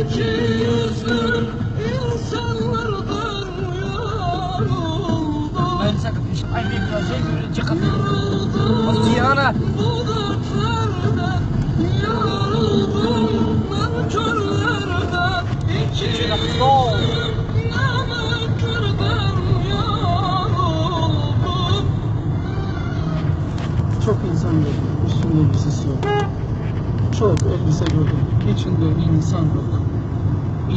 Ben sakın bir şey yapmayayım. Yoruldum. Bak Cihan'a. Çok insan gördüm. Üstünde elbisesi yok. Çok elbise gördüm. İçinde insan yok.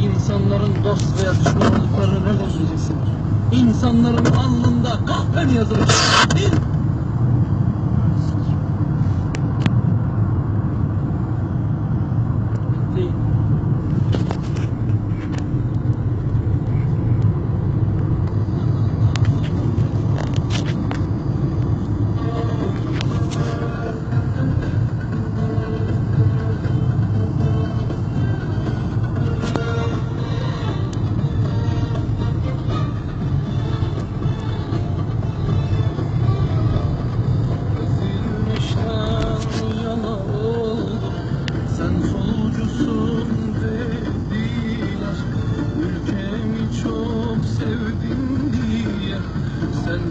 İnsanların dost veya düşman olduklarını nereden bileceksin? İnsanların alnında kahpe mi yazılmış? Değil.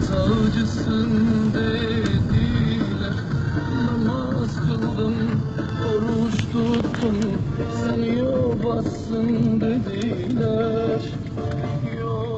savcısın dediler. Namaz kıldım, oruç tuttum Sen yobasın dediler. Yok.